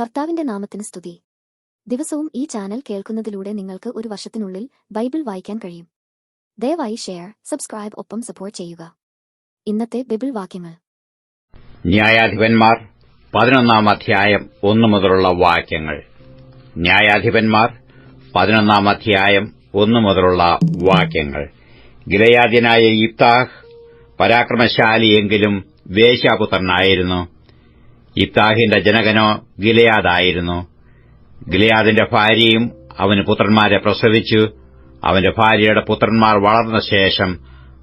കർത്താവിന്റെ നാമത്തിന് സ്തുതി. ദിവസവും ഈ ചാനൽ കേൾക്കുന്നതിലൂടെ നിങ്ങൾക്ക് ഒരു വർഷത്തിനുള്ളിൽ ബൈബിൾ വായിക്കാൻ കഴിയും. ദയവായി ഷെയർ സബ്സ്ക്രൈബ് ഒപ്പം സപ്പോർട്ട് ചെയ്യുക. ഇന്നത്തെ ബൈബിൾ വാക്യങ്ങൾ. ന്യായാധിപന്മാർ പതിനൊന്നാം അധ്യായം ഒന്നു മുതലുള്ള വാക്യങ്ങൾ. ന്യായാധിപന്മാർ പതിനൊന്നാം അധ്യായം ഒന്നു മുതലുള്ള വാക്യങ്ങൾ. ഗിലയാദ്യനായ ഇബ്താഹ് പരാക്രമശാലിയെങ്കിലും വേശ്യാപുത്രനായിരുന്നു. ഇബ്താഹിന്റെ ജനകനോ ഗിലയാദായിരുന്നു. ഗിലയാദിന്റെ ഭാര്യയും അവന് പുത്രന്മാരെ പ്രസവിച്ചു. അവന്റെ ഭാര്യയുടെ പുത്രന്മാർ വളർന്ന ശേഷം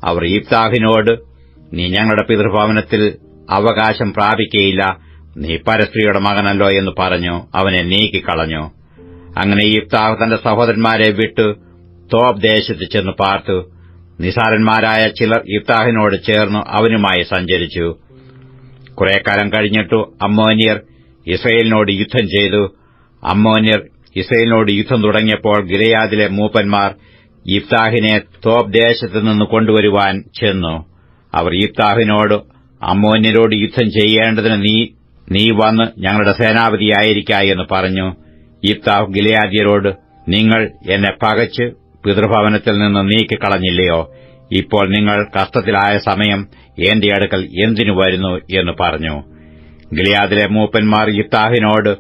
അവർ ഇബ്താഹിനോട് നീ ഞങ്ങളുടെ പിതൃഭവനത്തിൽ അവകാശം പ്രാപിക്കയില്ല. നീ പരസ്ത്രീയുടെ മകനല്ലോ എന്ന് പറഞ്ഞു. അവനെ നീക്കിക്കളഞ്ഞു. അങ്ങനെ ഇബ്താഹ് തന്റെ സഹോദരന്മാരെ വിട്ട് തോബ് ദേശത്ത് ചെന്ന് പാർത്തു. നിസാരന്മാരായ ചിലർ ഇബ്താഹിനോട് ചേർന്ന് അവനുമായി സഞ്ചരിച്ചു. കുറേക്കാലം കഴിഞ്ഞിട്ടു അമ്മോനിയർ ഇസ്രയേലിനോട് യുദ്ധം ചെയ്തു. അമ്മോന്യർ ഇസ്രയേലിനോട് യുദ്ധം തുടങ്ങിയപ്പോൾ ഗിലയാദിലെ മൂപ്പന്മാർ ഇഫ്താഹിനെ തോബ് ദേശത്ത് നിന്ന് കൊണ്ടുവരുവാൻ ചെന്നു. അവർ ഇഫ്താഹിനോട് അമ്മോന്യരോട് യുദ്ധം ചെയ്യേണ്ടതിന് നീ നീ വന്ന് ഞങ്ങളുടെ സേനാപതിയായിരിക്ക എന്ന് പറഞ്ഞു. ഇഫ്താഹ് ഗിലയാദിയരോട് നിങ്ങൾ എന്നെ പകച്ച് പിതൃഭവനത്തിൽ നിന്ന് നീക്കിക്കളഞ്ഞില്ലയോ? ഇപ്പോൾ നിങ്ങൾ കഷ്ടത്തിലായ സമയം എന്റെ അടുക്കൽ എന്തിനു വരുന്നു എന്ന് പറഞ്ഞു. ഗിലിയാദിലെ മൂപ്പന്മാർ ഇത്താഹിനോട്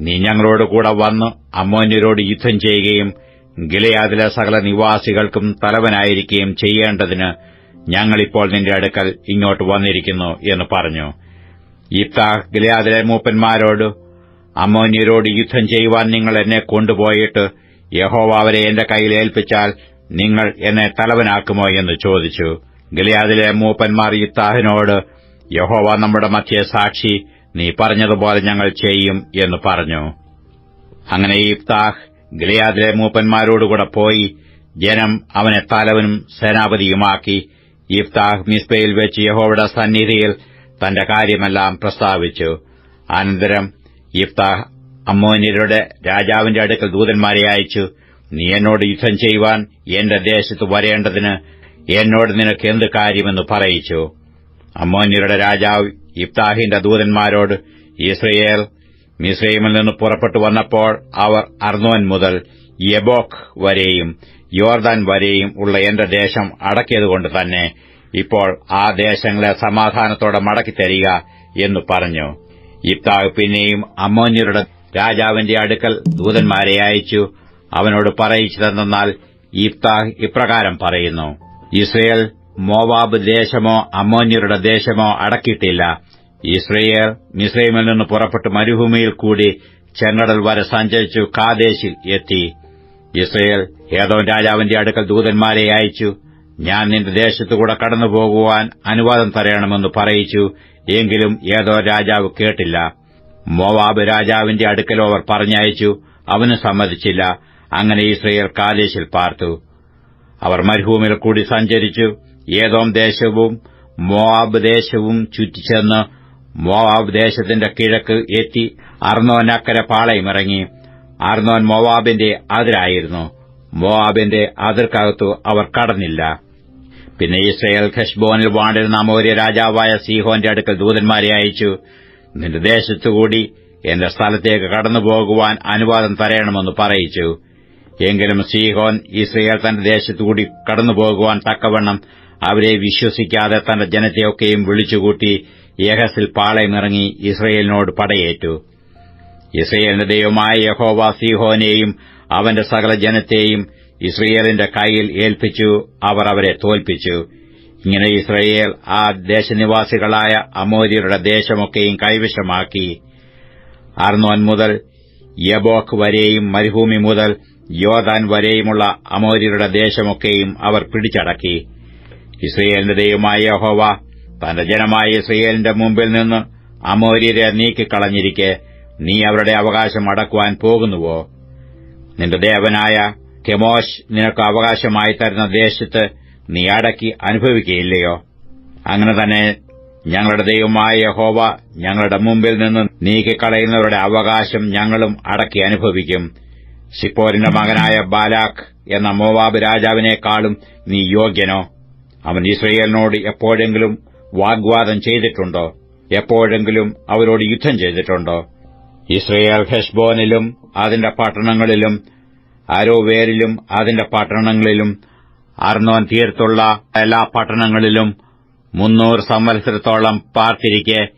നീ ഞങ്ങളോട് കൂടെ വന്ന് അമ്മോന്യരോട് യുദ്ധം ചെയ്യുകയും ഗിലയാദിലെ സകല നിവാസികൾക്കും തലവനായിരിക്കുകയും ചെയ്യേണ്ടതിന് ഞങ്ങളിപ്പോൾ നിന്റെ അടുക്കൽ ഇങ്ങോട്ട് വന്നിരിക്കുന്നു എന്ന് പറഞ്ഞു. ഇഫ്താഹ് ഗിലയാദിലെ മൂപ്പന്മാരോട് അമ്മോന്യരോട് യുദ്ധം ചെയ്യുവാൻ നിങ്ങൾ എന്നെ കൊണ്ടുപോയിട്ട് യഹോവ അവരെ എന്റെ കയ്യിൽ ഏൽപ്പിച്ചാൽ നിങ്ങൾ എന്നെ തലവനാക്കുമോ എന്ന് ചോദിച്ചു. ഗലിയാദിലെ മൂപ്പന്മാർ ഇത്താഹിനോട് യഹോവ നമ്മുടെ മധ്യ സാക്ഷി നീ പറഞ്ഞതുപോലെ ഞങ്ങൾ ചെയ്യും എന്ന് പറഞ്ഞു. അങ്ങനെ ഇഫ്താഹ് ഗലിയാദിലെ മൂപ്പന്മാരോടുകൂടെ പോയി. ജനം അവനെ തലവനും സേനാപതിയുമാക്കി. ഇഫ്താഹ് മിസ്ബയിൽ വെച്ച് യഹോവയുടെ സന്നിധിയിൽ തന്റെ കാര്യമെല്ലാം പ്രസ്താവിച്ചു. അനന്തരം ഇഫ്താഹ് അമ്മോന്യരുടെ രാജാവിന്റെ അടുക്കൽ ദൂതന്മാരെ അയച്ചു. നീ എന്നോട് യുദ്ധം ചെയ്യുവാൻ എന്റെ ദേശത്ത് വരേണ്ടതിന് എന്നോട് നിനക്ക് എന്ത് കാര്യമെന്ന് പറയിച്ചു? അമ്മോന്യരുടെ രാജാവ് ഇബ്താഹിന്റെ ദൂതന്മാരോട് ഇസ്രയേൽ മിസ്രൈമിൽ നിന്ന് പുറപ്പെട്ടു വന്നപ്പോൾ അവർ അർനോൻ മുതൽ യബോഖ് വരെയും യോർദാൻ വരെയും ഉള്ള എന്റെ ദേശം അടക്കിയതുകൊണ്ട് തന്നെ ഇപ്പോൾ ആ ദേശങ്ങളെ സമാധാനത്തോടെ മടക്കിത്തരിക എന്ന് പറഞ്ഞു. ഇബ്താഹ് പിന്നെയും അമ്മോന്യരുടെ രാജാവിന്റെ അടുക്കൽ ദൂതന്മാരെ അയച്ചു. അവനോട് പറയിച്ചതെന്നാൽ ഇബ്താഹ് ഇപ്രകാരം പറയുന്നു. ഇസ്രയേൽ മോവാബ് ദേശമോ അമോന്യരുടെ ദേശമോ അടക്കിയിട്ടില്ല. ഇസ്രയേൽ മിസ്രൈമിൽ നിന്ന് പുറപ്പെട്ട് മരുഭൂമിയിൽ കൂടി ചെങ്കടൽ വരെ സഞ്ചരിച്ചു കാദേശിൽ എത്തി. ഇസ്രയേൽ ഏതോ രാജാവിന്റെ അടുക്കൽ ദൂതന്മാരെ അയച്ചു. ഞാൻ നിന്റെ ദേശത്തുകൂടെ കടന്നുപോകുവാൻ അനുവാദം തരയണമെന്ന് പറയിച്ചു. എങ്കിലും ഏതോ രാജാവ് കേട്ടില്ല. മോവാബ് രാജാവിന്റെ അടുക്കലോ അവർ പറഞ്ഞയച്ചു. അവന് സമ്മതിച്ചില്ല. അങ്ങനെ ഇസ്രയേൽ കാദേശിൽ പാർത്തു. അവർ മരുഭൂമിയിൽ കൂടി സഞ്ചരിച്ചു. ഏതോം ദേശവും മോവാബ് ദേശവും ചുറ്റിച്ചെന്ന് മോവാബ് ദേശത്തിന്റെ കിഴക്ക് എത്തി അർണോൻ അക്കരെ പാളയമിറങ്ങി അർണോൻ മോവാബിന്റെ അതിരായിരുന്നു. മോവാബിന്റെ അതിർക്കകത്തു അവർ കടന്നില്ല. പിന്നെ ഇസ്രയേൽ ഖഷ്ബോനിൽ വാണ്ടിരുന്ന അമോര്യ രാജാവായ സീഹോന്റെ അടുക്കൽ ദൂതന്മാരെ അയച്ചു. നിന്റെ ദേശത്തുകൂടി എന്റെ സ്ഥലത്തേക്ക് കടന്നുപോകുവാൻ അനുവാദം തരയണമെന്ന് പറയിച്ചു. എങ്കിലും സീഹോൻ ഇസ്രയേൽ തന്റെ ദേശത്തുകൂടി കടന്നുപോകുവാൻ തക്കവണ്ണം അവരെ വിശ്വസിക്കാതെ തന്റെ ജനത്തെയൊക്കെയും വിളിച്ചുകൂട്ടി യഹസിൽ പാളയമിറങ്ങി ഇസ്രയേലിനോട് പടയേറ്റു. ഇസ്രയേലിന്റെ ദൈവമായ യഹോവ സീഹോനെയും അവന്റെ സകല ജനത്തെയും ഇസ്രയേലിന്റെ കൈയിൽ ഏൽപ്പിച്ചു അവർ അവരെ തോൽപ്പിച്ചു. ഇങ്ങനെ ഇസ്രയേൽ ആ ദേശനിവാസികളായ അമോര്യരുടെ ദേശമൊക്കെയും കൈവശമാക്കി. അർണോൻ മുതൽ യബോക്ക് വരെയും മരുഭൂമി മുതൽ യോദാൻ വരെയുമുള്ള അമോര്യരുടെ ദേശമൊക്കെയും അവർ പിടിച്ചടക്കി. ഇസ്രയേലിന്റെ ദൈവമായ യഹോവ തന്റെ ജനമായ ഇസ്രയേലിന്റെ മുമ്പിൽ നിന്ന് അമോര്യരെ നീക്കിക്കളഞ്ഞിരിക്കെ നീ അവരുടെ അവകാശം അടക്കുവാൻ പോകുന്നുവോ? നിന്റെ ദേവനായ കെമോഷ് നിനക്ക് അവകാശമായി തരുന്ന ദേശത്ത് നീ അടക്കി അനുഭവിക്കുകയില്ലയോ? അങ്ങനെ തന്നെ ഞങ്ങളുടെ ദൈവമായ യഹോവ ഞങ്ങളുടെ മുമ്പിൽ നിന്ന് നീക്കിക്കളയുന്നവരുടെ അവകാശം ഞങ്ങളും അടക്കി അനുഭവിക്കും. സിപ്പോരിന്റെ മകനായ ബാലാഖ് എന്ന മോവാബ് രാജാവിനേക്കാളും നീ യോഗ്യനോ? അവൻ ഇസ്രയേലിനോട് എപ്പോഴെങ്കിലും വാഗ്വാദം ചെയ്തിട്ടുണ്ടോ? എപ്പോഴെങ്കിലും അവരോട് യുദ്ധം ചെയ്തിട്ടുണ്ടോ? ഇസ്രയേൽ ഹെഷ്ബോനിലും അതിന്റെ പട്ടണങ്ങളിലും അരോവേരിലും അതിന്റെ പട്ടണങ്ങളിലും അർണോൻ തീരത്തുള്ള എല്ലാ പട്ടണങ്ങളിലും മുന്നൂറ് സംവത്സരത്തോളം പാർത്തിരിക്കെ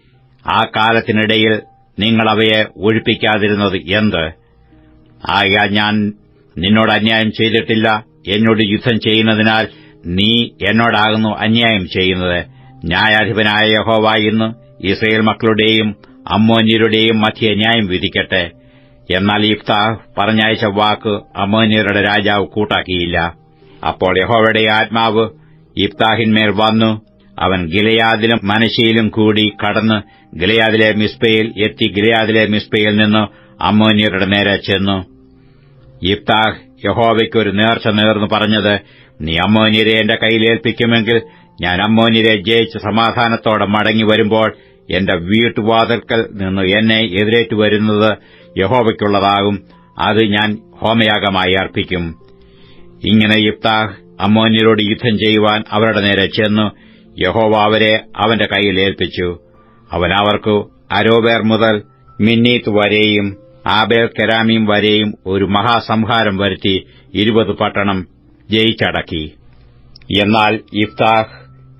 ആ കാലത്തിനിടയിൽ നിങ്ങളവയെ ഒഴിപ്പിക്കാതിരുന്നത് എന്ത്? ആകയാൽ ഞാൻ നിന്നോട് അന്യായം ചെയ്തിട്ടില്ല. എന്നോട് യുദ്ധം ചെയ്യുന്നതിനാൽ നീ എന്നോടാകുന്നു അന്യായം ചെയ്യുന്നത്. ന്യായാധിപനായ യഹോവ ഇന്ന് ഇസ്രയേൽ മക്കളുടെയും അമ്മോന്യരുടെയും മധ്യ ന്യായം വിധിക്കട്ടെ. എന്നാൽ ഇഫ്താഹ് പറഞ്ഞയച്ച വാക്ക് അമ്മോന്യരുടെ രാജാവ് കൂട്ടാക്കിയില്ല. അപ്പോൾ യഹോവയുടെ ആത്മാവ് ഇഫ്താഹിന്മേൽ വന്നു. അവൻ ഗിലയാദിലും മനശയിലും കൂടി കടന്ന് ഗിലയാദിലെ മിസ്ബയിൽ എത്തി ഗിലയാദിലെ മിസ്ബയിൽ നിന്ന് അമ്മോന്യരുടെ നേരെ ചെന്നു. ഇഫ്താഹ് യഹോവയ്ക്ക് ഒരു നേർച്ച നേർന്നു പറഞ്ഞത് നീ അമ്മോന്യരെ എന്റെ കയ്യിലേൽപ്പിക്കുമെങ്കിൽ ഞാൻ അമ്മോന്യരെ ജയിച്ച് സമാധാനത്തോടെ മടങ്ങി വരുമ്പോൾ എന്റെ വീട്ടുവാതിൽക്കൽ നിന്ന് എന്നെ എതിരേറ്റ് വരുന്നത് യഹോവയ്ക്കുള്ളതാകും. അത് ഞാൻ ഹോമയാഗമായി അർപ്പിക്കും. ഇങ്ങനെ ഇഫ്താഹ് അമ്മോന്യരോട് യുദ്ധം ചെയ്യുവാൻ അവരുടെ നേരെ ചെന്നു. യഹോവ അവരെ അവന്റെ കയ്യിൽ ഏൽപ്പിച്ചു. അവൻ അരോബേർ മുതൽ മിന്നീത്ത് വരെയും ആബേൽ കെരാമീം വരെയും ഒരു മഹാസംഹാരം വരുത്തി ഇരുപത് പട്ടണം ജയിച്ചടക്കി. എന്നാൽ ഇഫ്താഹ്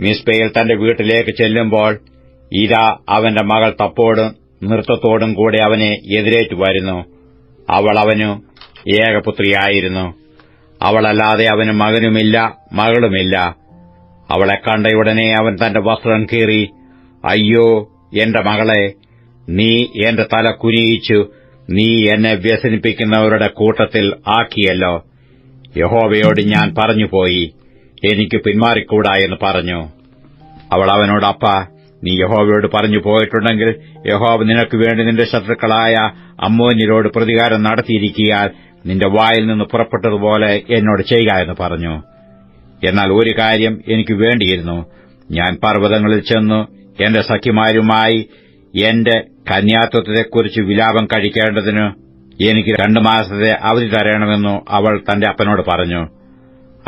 മിസ്ബയിൽ തന്റെ വീട്ടിലേക്ക് ചെല്ലുമ്പോൾ ഇരാ അവന്റെ മകൾ തപ്പോടും നൃത്തത്തോടും കൂടെ അവനെ എതിരേറ്റു വരുന്നു. അവൾ അവനു ഏകപുത്രിയായിരുന്നു. അവളല്ലാതെ അവന് മകനുമില്ല മകളുമില്ല. അവളെ കണ്ടയുടനെ അവൻ തന്റെ വസ്ത്രം കീറി അയ്യോ എന്റെ മകളെ നീ എന്റെ തല കുനിയിച്ചു നീ എന്നെ വ്യസനിപ്പിക്കുന്നവരുടെ കൂട്ടത്തിൽ ആക്കിയല്ലോ. യഹോവയോട് ഞാൻ പറഞ്ഞുപോയി എനിക്ക് പിന്മാറിക്കൂടാ എന്ന് പറഞ്ഞു. അവൾ അവനോട് അപ്പ നീ യഹോവയോട് പറഞ്ഞു പോയിട്ടുണ്ടെങ്കിൽ യഹോവ നിനക്ക് വേണ്ടി നിന്റെ ശത്രുക്കളായ അമ്മോന്യരോട് പ്രതികാരം നടത്തിയിരിക്കിയാൽ നിന്റെ വായിൽ നിന്ന് പുറപ്പെട്ടതുപോലെ എന്നോട് ചെയ്യുക എന്ന് പറഞ്ഞു. എന്നാൽ ഒരു കാര്യം എനിക്ക് വേണ്ടിയിരുന്നു. ഞാൻ പർവതങ്ങളിൽ ചെന്നു എന്റെ സഖിമാരുമായി എന്റെ കന്യാത്വത്തെക്കുറിച്ച് വിലാപം കഴിക്കേണ്ടതിന് എനിക്ക് രണ്ടു മാസത്തെ അവധി തരണമെന്നു അവൾ തന്റെ അപ്പനോട് പറഞ്ഞു.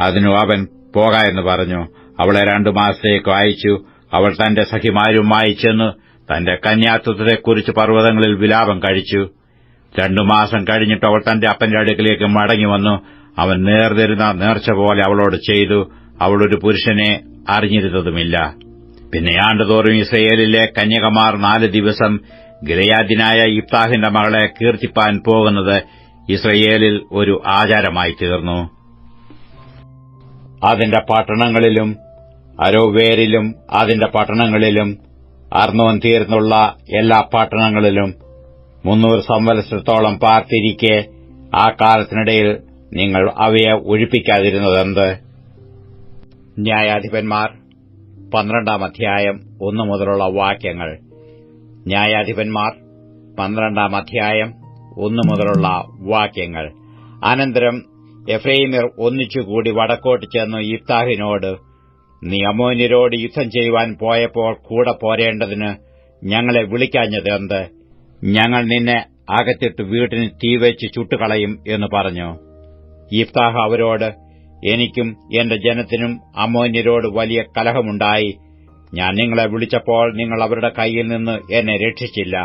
അതിനു അവൻ പോകാ എന്ന് പറഞ്ഞു. അവളെ രണ്ടു മാസത്തേക്ക് അയച്ചു. അവൾ തന്റെ സഖിമാരുമായി ചെന്ന് തന്റെ കന്യാത്വത്തെക്കുറിച്ച് പർവതങ്ങളിൽ വിലാപം കഴിച്ചു. രണ്ടു മാസം കഴിഞ്ഞിട്ട് അവൾ തന്റെ അപ്പന്റെ അടുക്കിലേക്ക് മടങ്ങി വന്നു. അവൻ നേർന്നിരുന്ന നേർച്ച പോലെ അവളോട് ചെയ്തു. അവളൊരു പുരുഷനെ അറിഞ്ഞിരുന്നതുമില്ല. പിന്നെ ആണ്ടുതോറും ഇസ്രയേലിലെ കന്യകമാർ നാല് ദിവസം ഗിലയാദിനായ ഇഫ്താഹിന്റെ മകളെ കീർത്തിപ്പാൻ പോകുന്നത് ഇസ്രയേലിൽ ഒരു ആചാരമായി തീർന്നു. അതിന്റെ പട്ടണങ്ങളിലും അരോവേരിലും അതിന്റെ പട്ടണങ്ങളിലും അർണോൻ തീർന്നുള്ള എല്ലാ പട്ടണങ്ങളിലും മുന്നൂറ് സംവത്സരത്തോളം പാർത്തിരിക്കെ ആ കാലത്തിനിടയിൽ നിങ്ങൾ അവയെ ഒഴിപ്പിക്കാതിരുന്നതെന്ത്? ന്യായാധിപന്മാർ പന്ത്രണ്ടാം അധ്യായം ഒന്നു മുതലുള്ള വാക്യങ്ങൾ. ന്യായാധിപന്മാർ പന്ത്രണ്ടാം അധ്യായം ഒന്നു മുതലുള്ള വാക്യങ്ങൾ. അനന്തരം എഫ്രൈമിർ ഒന്നിച്ചുകൂടി വടക്കോട്ട് ചെന്നു ഇഫ്താഹിനോട് നീ അമോന്യരോട് യുദ്ധം ചെയ്യുവാൻ പോയപ്പോൾ കൂടെ പോരേണ്ടതിന് ഞങ്ങളെ വിളിക്കാഞ്ഞത് എന്ത് ഞങ്ങൾ നിന്നെ അകത്തിട്ട് വീട്ടിന് തീവെച്ച് ചുട്ടുകളയും എന്ന് പറഞ്ഞു. ഇഫ്താഹ് അവരോട് എനിക്കും എന്റെ ജനത്തിനും അമോന്യരോട് വലിയ കലഹമുണ്ടായി. ഞാൻ നിങ്ങളെ വിളിച്ചപ്പോൾ നിങ്ങൾ അവരുടെ കൈയിൽ നിന്ന് എന്നെ രക്ഷിച്ചില്ല.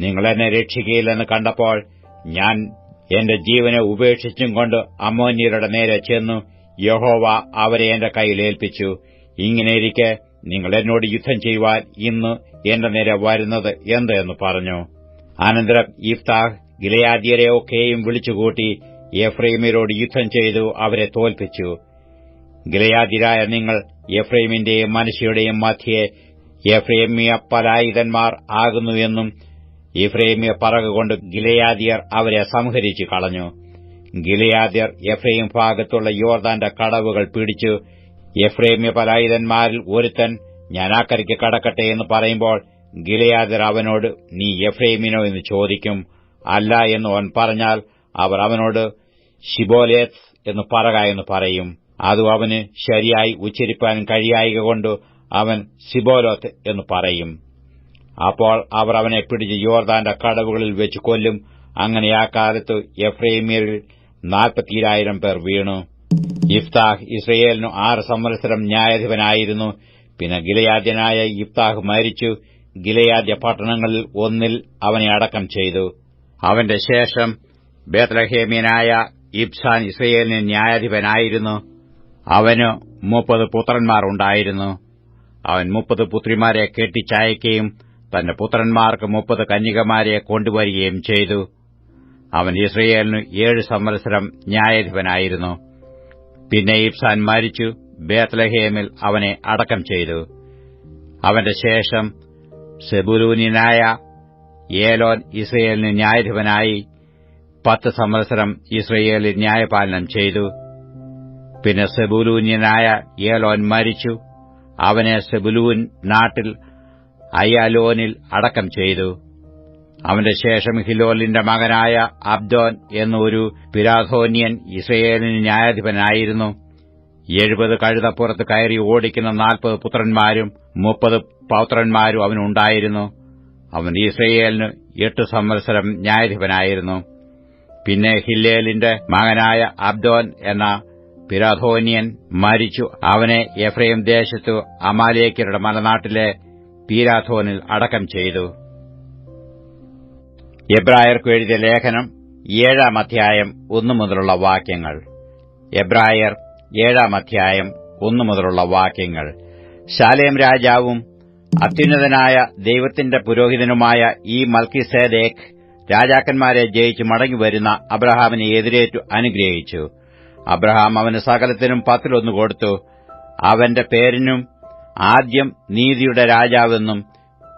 നിങ്ങൾ എന്നെ രക്ഷിക്കയില്ലെന്ന് കണ്ടപ്പോൾ ഞാൻ എന്റെ ജീവനെ ഉപേക്ഷിച്ചും കൊണ്ട് അമോന്യരുടെ നേരെ ചെന്നു യഹോവ അവരെ എന്റെ കയ്യിൽ ഏൽപ്പിച്ചു. ഇങ്ങനെയിരിക്കെ നിങ്ങൾ എന്നോട് യുദ്ധം ചെയ്യുവാൻ ഇന്ന് എന്റെ നേരെ വരുന്നത് എന്തെന്ന് പറഞ്ഞു. അനന്തരം ഇഫ്താഹ് ഗിലയാദിയരെ ഒക്കെയും വിളിച്ചുകൂട്ടി എഫ്രൈമിനോട് യുദ്ധം ചെയ്തു അവരെ തോൽപ്പിച്ചു. ഗിലയാതിരായ നിങ്ങൾ എഫ്രൈമിന്റെയും മനുഷ്യയുടെയും മധ്യേ എഫ്രൈമിയ പലായുധന്മാർ ആകുന്നുവെന്നും ഇഫ്രൈമിയ പറകുകൊണ്ട് ഗിലയാദിയർ അവരെ സംഹരിച്ചു കളഞ്ഞു. ഗിലയാദിയർ എഫ്രൈം ഭാഗത്തുള്ള യോർദാന്റെ കടവുകൾ പിടിച്ചു. എഫ്രൈമ്യ പലായുധന്മാരിൽ ഒരുത്തൻ ഞാൻ ആക്കരയ്ക്ക് കടക്കട്ടെ എന്ന് പറയുമ്പോൾ ഗിലയാദിർ അവനോട് നീ എഫ്രൈമിനോ എന്ന് ചോദിക്കും. അല്ല എന്ന് അവൻ പറഞ്ഞാൽ അവർ അവനോട് ഷിബോലേത്ത് എന്ന് പറക എന്ന് പറയും. അതും അവന് ശരിയായി ഉച്ചരിപ്പാൻ കഴിയായിക കൊണ്ട് അവൻ സിബോലോത്ത് എന്ന് പറയും. അപ്പോൾ അവർ അവനെ പിടിച്ച് യോർദാന്റെ കടവുകളിൽ വെച്ച് കൊല്ലും. അങ്ങനെ ആ കാലത്ത് എഫ്രൈമിയറിൽ നാൽപ്പത്തിരായിരം പേർ വീണു. ഇഫ്താഹ് ഇസ്രയേലിനു ആറ് സംവത്സരം ന്യായാധിപനായിരുന്നു. പിന്നെ ഗിലയാദ്യനായ ഇഫ്താഹ് മരിച്ചു. ഗിലയാദ്യ പട്ടണങ്ങളിൽ ഒന്നിൽ അവനെ അടക്കം ചെയ്തു. അവന്റെ ശേഷം ബേത്ലഹേമ്യനായ ഇബ്സാൻ ഇസ്രയേലിന് ന്യായാധിപനായിരുന്നു. അവന് മുപ്പത് പുത്രന്മാരുണ്ടായിരുന്നു അവൻ മുപ്പത് പുത്രിമാരെ കെട്ടിച്ചയക്കുകയും തന്റെ പുത്രന്മാർക്ക് മുപ്പത് കന്യകമാരെ കൊണ്ടുവരികയും ചെയ്തു. അവൻ ഇസ്രയേലിന് ഏഴ് സംവത്സരം ന്യായാധിപനായിരുന്നു. പിന്നെ ഇബ്സാൻ മരിച്ചു ബേത്ലഹേമിൽ അവനെ അടക്കം ചെയ്തു. അവന്റെ ശേഷം സെബുലൂനിനായ ഏലോൻ ഇസ്രയേലിന് ന്യായാധിപനായി. പത്ത് സംവത്സരം ഇസ്രയേലിൽ ന്യായപാലനം ചെയ്തു. പിന്നെ സെബുലൂന്യനായ ഏലോൻ മരിച്ചു. അവനെ സെബുലൂൻ നാട്ടിൽ അയ്യാലോനിൽ അടക്കം ചെയ്തു. അവന്റെ ശേഷം ഹിലോലിന്റെ മകനായ അബ്ദോൻ എന്നൊരു പിരാധോന്യൻ ഇസ്രയേലിന് ന്യായാധിപനായിരുന്നു. എഴുപത് കഴുതപ്പുറത്ത് കയറി ഓടിക്കുന്ന നാൽപ്പത് പുത്രന്മാരും മുപ്പത് പൗത്രന്മാരും അവനുണ്ടായിരുന്നു. അവൻ ഇസ്രയേലിന് എട്ട് സംവത്സരം ന്യായാധിപനായിരുന്നു. പിന്നെ ഹില്ലേലിന്റെ മകനായ അബ്ദോൻ എന്ന പിരാധോനിയൻ മരിച്ചു. അവനെ എഫ്രൈം ദേശത്തു അമാലേക്കരുടെ മലനാട്ടിലെ പീരാധോനിൽ അടക്കം ചെയ്തു. എബ്രായർക്ക് എഴുതിയ ലേഖനം ഏഴാം അധ്യായം ഒന്നു മുതലുള്ള വാക്യങ്ങൾ. എബ്രായർ ഏഴാം അധ്യായം ഒന്നു മുതലുള്ള വാക്യങ്ങൾ. ശാലേം രാജാവും അത്യുന്നതനായ ദൈവത്തിന്റെ പുരോഹിതനുമായ ഈ മൽക്കിസേദേഖ് രാജാക്കന്മാരെ ജയിച്ച് മടങ്ങിവരുന്ന അബ്രഹാമിനെ എതിരേറ്റു അനുഗ്രഹിച്ചു. അബ്രഹാം അവന് സകലത്തിനും പത്തിലൊന്ന് കൊടുത്തു. അവന്റെ പേരിനും ആദ്യം നീതിയുടെ രാജാവെന്നും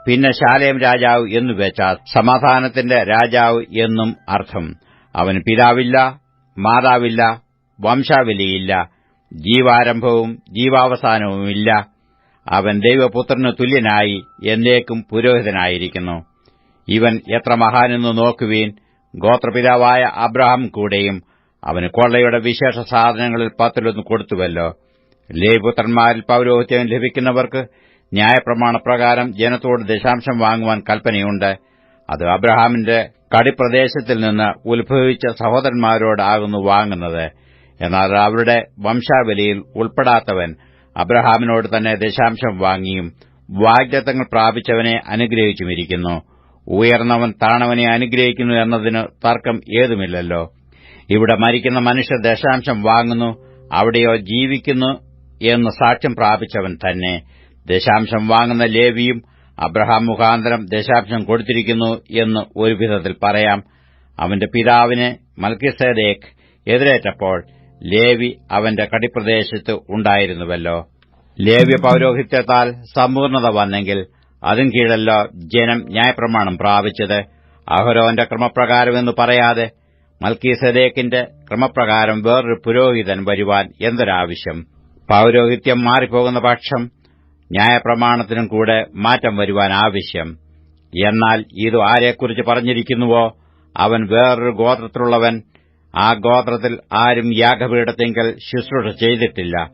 പിന്നെ ശാലേം രാജാവ് എന്നു വെച്ചാൽ സമാധാനത്തിന്റെ രാജാവ് എന്നും അർത്ഥം. അവന് പിതാവില്ല മാതാവില്ല വംശാവലിയില്ല ജീവാരംഭവും ജീവാവസാനവുമില്ല. അവൻ ദൈവപുത്രന് തുല്യനായി എന്നേക്കും പുരോഹിതനായിരിക്കുന്നു. ഇവൻ എത്ര മഹാനെന്ന് നോക്കുവീൻ ഗോത്രപിതാവായ അബ്രഹാം കൂടെയും അവന് കൊള്ളയുടെ വിശേഷ സാധനങ്ങളിൽ പത്തിലൊന്ന് കൊടുത്തുവല്ലോ. ലേപുത്രന്മാരിൽ പൌരോഹിത്യം ലഭിക്കുന്നവർക്ക് ന്യായപ്രമാണപ്രകാരം ജനത്തോട് ദശാംശം വാങ്ങുവാൻ കൽപ്പനയുണ്ട്. അത് അബ്രഹാമിന്റെ കടിപ്രദേശത്തിൽ നിന്ന് ഉത്ഭവിച്ച സഹോദരന്മാരോടാകുന്നു വാങ്ങുന്നത്. എന്നാൽ അവരുടെ വംശാവലിയിൽ ഉൾപ്പെടാത്തവൻ അബ്രഹാമിനോട് തന്നെ ദശാംശം വാങ്ങിയും വാഗ്ദത്തങ്ങൾ പ്രാപിച്ചവനെ അനുഗ്രഹിച്ചുമിരിക്കുന്നു. ഉയർന്നവൻ താണവനെ അനുഗ്രഹിക്കുന്നു എന്നതിന് തർക്കം ഏതുമില്ലല്ലോ. ഇവിടെ മരിക്കുന്ന മനുഷ്യർ ദശാംശം വാങ്ങുന്നു അവിടെയോ ജീവിക്കുന്നു എന്ന് സാക്ഷ്യം പ്രാപിച്ചവൻ തന്നെ. ദശാംശം വാങ്ങുന്ന ലേവിയും അബ്രഹാം മുഖാന്തരം ദശാംശം കൊടുത്തിരിക്കുന്നു എന്ന് ഒരു വിധത്തിൽ പറയാം. അവന്റെ പിതാവിനെ മൽക്കിസേദേഖ് എതിരേറ്റപ്പോൾ ലേവി അവന്റെ കടിപ്രദേശത്ത് ഉണ്ടായിരുന്നുവല്ലോ. ലേവ്യ പൌരോഹിത്യത്താൽ സമ്പൂർണത വന്നെങ്കിൽ അതും കീഴല്ലോ ജനം ന്യായപ്രമാണം പ്രാപിച്ചത്. അഹരോന്റെ ക്രമപ്രകാരമെന്ന് പറയാതെ മൽക്കീസദേക്കിന്റെ ക്രമപ്രകാരം വേറൊരു പുരോഹിതൻ വരുവാൻ എന്തൊരാവശ്യം? പൌരോഹിത്യം മാറിപ്പോകുന്ന പക്ഷം ന്യായപ്രമാണത്തിനും കൂടെ മാറ്റം വരുവാൻ ആവശ്യം. എന്നാൽ ഇത് ആരെക്കുറിച്ച് പറഞ്ഞിരിക്കുന്നുവോ? അവൻ വേറൊരു ഗോത്രത്തിലുള്ളവൻ. ആ ഗോത്രത്തിൽ ആരും യാഗപീഠത്തെങ്കിൽ ശുശ്രൂഷ ചെയ്തിട്ടില്ല.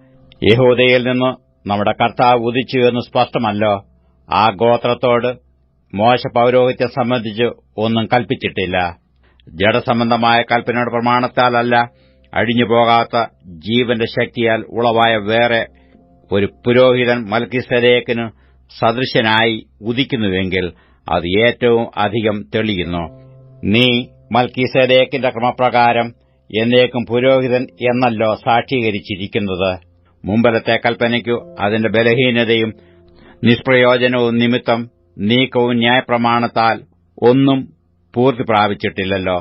യഹോദയിൽ നിന്ന് നമ്മുടെ കർത്താവ് ഉദിച്ചു എന്ന് സ്പഷ്ടമല്ലോ. ആ ഗോത്രത്തോട് മോശ പൌരോഹിത്യം സംബന്ധിച്ച് ഒന്നും കൽപ്പിച്ചിട്ടില്ല. ജഡസംബന്ധമായ കൽപ്പനയുടെ പ്രമാണത്താലല്ല അഴിഞ്ഞുപോകാത്ത ജീവന്റെ ശക്തിയാൽ ഉളവായ വേറെ ഒരു പുരോഹിതൻ മൽക്കിസരേക്കിന് സദൃശനായി ഉദിക്കുന്നുവെങ്കിൽ അത് ഏറ്റവും അധികം തെളിയുന്നു. നീ മൽക്കിസേലേക്കിന്റെ ക്രമപ്രകാരം എന്നേക്കും പുരോഹിതൻ എന്നല്ലോ സാക്ഷീകരിച്ചിരിക്കുന്നത്. മുമ്പലത്തെ കൽപ്പനയ്ക്കു അതിന്റെ ബലഹീനതയും നിഷ്പ്രയോജനവും നിമിത്തം നീക്കവും ന്യായപ്രമാണത്താൽ ഒന്നും പൂർത്തി പ്രാപിച്ചിട്ടില്ലല്ലോ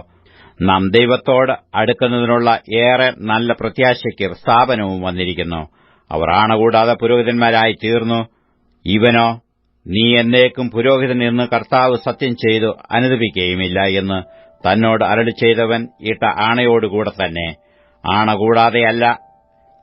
നാം ദൈവത്തോട് അടുക്കുന്നതിനുള്ള ഏറെ നല്ല പ്രത്യാശയ്ക്ക് സ്ഥാപനവും വന്നിരിക്കുന്നു. അവർ ആണകൂടാതെ പുരോഹിതന്മാരായി തീർന്നു. ഇവനോ നീ എന്നേക്കും പുരോഹിതൻ എന്ന് കർത്താവ് സത്യം ചെയ്തു അനുദപിക്കുകയുമില്ല എന്ന് തന്നോട് അരളി ചെയ്തവൻ ഇട്ട ആണയോടുകൂടെ തന്നെ. ആണ കൂടാതെയല്ല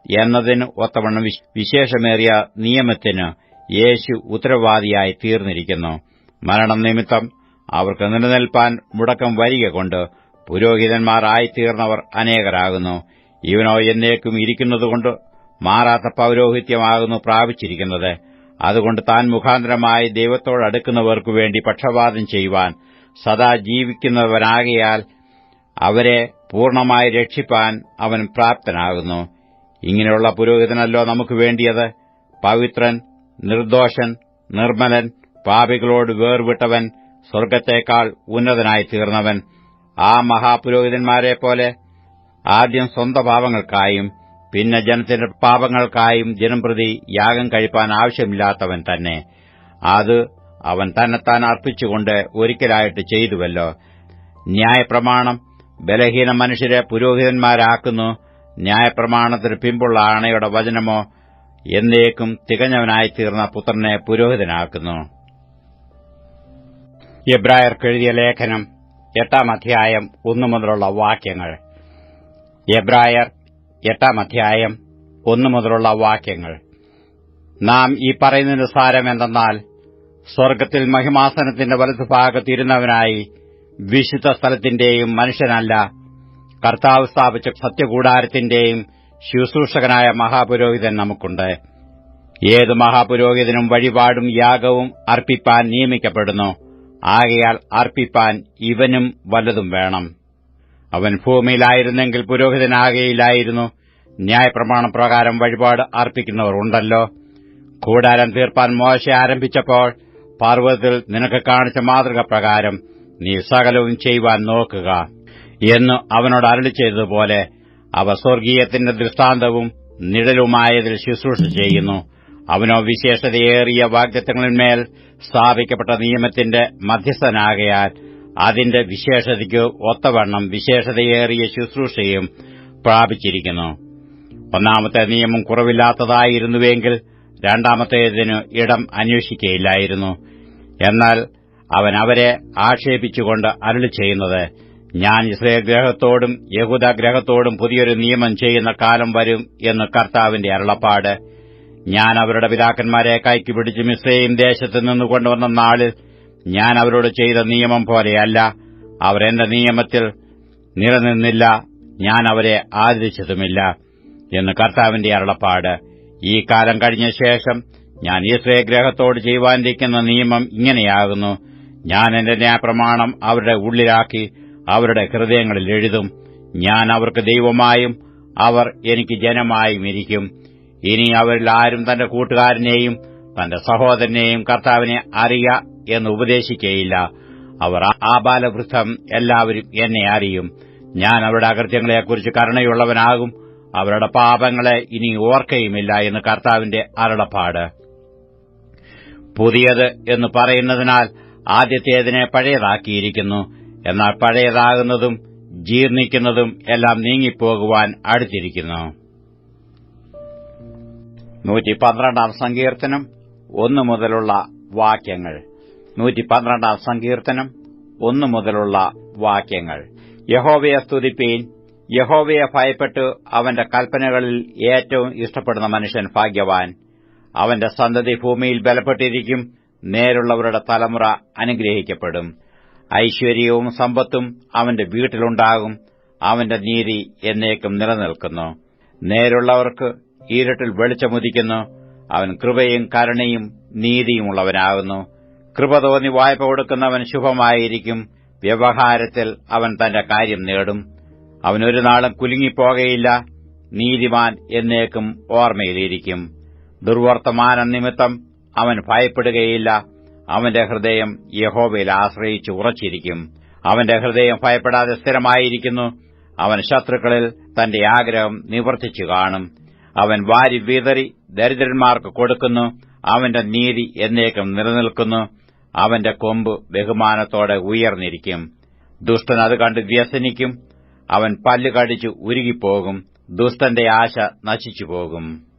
എന്നതിന് ഒത്തവണ്ണം വിശേഷമേറിയ നിയമത്തിന് യേശു ഉത്തരവാദിയായി തീർന്നിരിക്കുന്നു. മരണം നിമിത്തം അവർക്ക് നിലനിൽപ്പാൻ മുടക്കം വരിക കൊണ്ട് പുരോഹിതന്മാരായിത്തീർന്നവർ അനേകരാകുന്നു. ഇവനോ എന്നേക്കും ഇരിക്കുന്നതുകൊണ്ട് മാറാത്ത പൌരോഹിത്യമാകുന്നു പ്രാപിച്ചിരിക്കുന്നത്. അതുകൊണ്ട് താൻ മുഖാന്തരമായി ദൈവത്തോടടുക്കുന്നവർക്കു വേണ്ടി പക്ഷപാതം ചെയ്യുവാൻ സദാ ജീവിക്കുന്നവനാകിയാൽ അവരെ പൂർണമായി രക്ഷിപ്പാൻ അവൻ പ്രാപ്തനാകുന്നു. ഇങ്ങനെയുള്ള പുരോഹിതനല്ലോ നമുക്ക് വേണ്ടിയത്. പവിത്രൻ നിർദോഷൻ നിർമ്മലൻ പാപികളോട് വേർവിട്ടവൻ സ്വർഗത്തേക്കാൾ ഉന്നതനായി തീർന്നവൻ. ആ മഹാപുരോഹിതന്മാരെ പോലെ ആദ്യം സ്വന്തം പാപങ്ങൾക്കായും പിന്നെ ജനത്തിന്റെ പാപങ്ങൾക്കായും ജനംപ്രതി യാഗം കഴിപ്പാൻ ആവശ്യമില്ലാത്തവൻ തന്നെ. അത് അവൻ തന്നെത്താൻ അർപ്പിച്ചുകൊണ്ട് ഒരിക്കലായിട്ട് ചെയ്തുവല്ലോ. ന്യായപ്രമാണം ബലഹീന മനുഷ്യരെ പുരോഹിതന്മാരാക്കുന്നു. ന്യായപ്രമാണത്തിന് പിമ്പുള്ള ആണയുടെ വചനമോ എന്നേക്കും തികഞ്ഞവനായി തീർന്ന പുത്രനെ പുരോഹിതനാക്കുന്നു. എബ്രായർക്കെഴുതിയ ലേഖനം എട്ടാം അധ്യായം ഒന്നു മുതലുള്ള വാക്യങ്ങൾ. എബ്രായർ എട്ടാം അധ്യായം ഒന്നു മുതലുള്ള വാക്യങ്ങൾ. നാം ഈ പറയുന്നതിന് സാരം എന്തെന്നാൽ സ്വർഗത്തിൽ മഹിമാസനത്തിന്റെ വലതുഭാഗത്തിരുന്നവനായി വിശുദ്ധ സ്ഥലത്തിന്റെയും മനുഷ്യനല്ല കർത്താവ് സ്ഥാപിച്ച സത്യകൂടാരത്തിന്റെയും ശുശ്രൂഷകനായ മഹാപുരോഹിതൻ നമുക്കുണ്ട്. ഏത് മഹാപുരോഹിതനും വഴിപാടും യാഗവും അർപ്പിപ്പാൻ നിയമിക്കപ്പെടുന്നു. ആകയാൽ അർപ്പിപ്പാൻ ഇവനും വലതും വേണം. അവൻ ഭൂമിയിലായിരുന്നെങ്കിൽ പുരോഹിതനാകയില്ലായിരുന്നു ന്യായപ്രമാണപ്രകാരം വഴിപാട് അർപ്പിക്കുന്നവർ ഉണ്ടല്ലോ. കൂടാരം തീർപ്പാൻ മോശ ആരംഭിച്ചപ്പോൾ പർവതത്തിൽ നിനക്ക് കാണിച്ച മാതൃക പ്രകാരം നീ സകലവും ചെയ്യുവാൻ നോക്കുക എന്ന് അവനോട് അരളി ചെയ്തതുപോലെ അവ സ്വർഗീയത്തിന്റെ ദൃഷ്ടാന്തവും നിഴലുമായതിൽ ശുശ്രൂഷ ചെയ്യുന്നു. അവനോ വിശേഷതയേറിയ വാഗ്ദത്തങ്ങളിന്മേൽ സ്ഥാപിക്കപ്പെട്ട നിയമത്തിന്റെ മധ്യസ്ഥനാകയാൽ അതിന്റെ വിശേഷതയ്ക്ക് ഒത്തവണ്ണം വിശേഷതയേറിയ ശുശ്രൂഷയും പ്രാപിച്ചിരിക്കുന്നു. ഒന്നാമത്തെ നിയമം കുറവില്ലാത്തതായിരുന്നുവെങ്കിൽ രണ്ടാമത്തേതിന് ഇടം അന്വേഷിക്കയില്ലായിരുന്നു. എന്നാൽ അവൻ അവരെ ആക്ഷേപിച്ചുകൊണ്ട് അരുളി ചെയ്യുന്നത് ഞാൻ ഇസ്രയേൽ ഗ്രഹത്തോടും യഹൂദ ഗ്രഹത്തോടും പുതിയൊരു നിയമം ചെയ്യുന്ന കാലം വരും എന്ന് കർത്താവിന്റെ അരുളപ്പാട്. ഞാൻ അവരുടെ പിതാക്കന്മാരെ കൈക്ക് പിടിച്ച് മിസ്രൈം ദേശത്ത് നിന്ന് കൊണ്ടുവന്ന നാളിൽ ഞാൻ അവരോട് ചെയ്ത നിയമം പോലെയല്ല. അവരെന്റെ നിയമത്തിൽ നിലനിന്നില്ല. ഞാൻ അവരെ ആദരിച്ചതുമില്ല എന്ന് കർത്താവിന്റെ അരുളപ്പാട്. ഈ കാലം കഴിഞ്ഞ ശേഷം ഞാൻ ഇസ്രയേൽ ഗ്രഹത്തോട് ചെയ്യുവാനിരിക്കുന്ന നിയമം ഇങ്ങനെയാകുന്നു. ഞാൻ എന്റെ ന്യായപ്രമാണം അവരുടെ ഉള്ളിലാക്കി അവരുടെ ഹൃദയങ്ങളിൽ എഴുതും. ഞാൻ അവർക്ക് ദൈവമായും അവർ എനിക്ക് ജനമായും ഇരിക്കും. ഇനി അവരിൽ ആരും തന്റെ കൂട്ടുകാരനെയും തന്റെ സഹോദരനെയും കർത്താവിനെ അറിയ എന്ന് ഉപദേശിക്കയില്ല. അവർ ബാലവൃദ്ധം എല്ലാവരും എന്നെ അറിയും. ഞാൻ അവരുടെ അകൃത്യങ്ങളെക്കുറിച്ച് കരുണയുള്ളവനാകും. അവരുടെ പാപങ്ങളെ ഇനി ഓർക്കയുമില്ല എന്ന് കർത്താവിന്റെ അരുളപ്പാട്. പുതിയത് എന്ന് പറയുന്നതിനാൽ ആദ്യത്തേതിനെ പഴയതാക്കിയിരിക്കുന്നു. എന്നാൽ പഴയതാകുന്നതും ജീർണിക്കുന്നതും എല്ലാം നീങ്ങിപ്പോകുവാൻ അടുത്തിരിക്കുന്നു. നൂറ്റി സങ്കീർത്തനം ഒന്നു മുതലുള്ള വാക്യങ്ങൾ. നൂറ്റി പന്ത്രണ്ടാം സങ്കീർത്തനം ഒന്നു മുതലുള്ള വാക്യങ്ങൾ. യഹോവയെ സ്തുതിപ്പീൻ. യഹോവയെ ഭയപ്പെട്ട് അവന്റെ കൽപ്പനകളിൽ ഏറ്റവും ഇഷ്ടപ്പെടുന്ന മനുഷ്യൻ ഭാഗ്യവാൻ. അവന്റെ സന്തതി ഭൂമിയിൽ ബലപ്പെട്ടിരിക്കും. നേരുള്ളവരുടെ തലമുറ അനുഗ്രഹിക്കപ്പെടും. ഐശ്വര്യവും സമ്പത്തും അവന്റെ വീട്ടിലുണ്ടാകും. അവന്റെ നീതി എന്നേക്കും നിലനിൽക്കുന്നു. നേരുള്ളവർക്ക് ഈരട്ടിൽ വെളിച്ചമുദിക്കുന്നു അവൻ കൃപയും കരുണയും നീതിയുമുള്ളവനാകുന്നു. കൃപ തോന്നി വായ്പ കൊടുക്കുന്നവൻ ശുഭമായിരിക്കും. വ്യവഹാരത്തിൽ അവൻ തന്റെ കാര്യം നേടും. അവനൊരു നാളും കുലുങ്ങിപ്പോകയില്ല. നീതിമാൻ എന്നേക്കും ഓർമ്മയിലിരിക്കും. ദുർവർത്തമാന നിമിത്തം അവൻ ഭയപ്പെടുകയില്ല. അവന്റെ ഹൃദയം യഹോവയിൽ ആശ്രയിച്ച് ഉറച്ചിരിക്കും. അവന്റെ ഹൃദയം ഭയപ്പെടാതെ സ്ഥിരമായിരിക്കുന്നു. അവൻ ശത്രുക്കളിൽ തന്റെ ആഗ്രഹം നിവർത്തിച്ചു കാണും. അവൻ വാരി വിതറി ദരിദ്രന്മാർക്ക് കൊടുക്കുന്നു. അവന്റെ നീതി എന്നേക്കും നിലനിൽക്കുന്നു. അവന്റെ കൊമ്പ് ബഹുമാനത്തോടെ ഉയർന്നിരിക്കും. ദുഷ്ടൻ അത് കണ്ട് വ്യസനിക്കും. അവൻ പല്ല് കടിച്ചു ഉരുകിപ്പോകും. ദുഷ്ടന്റെ ആശ നശിച്ചുപോകും.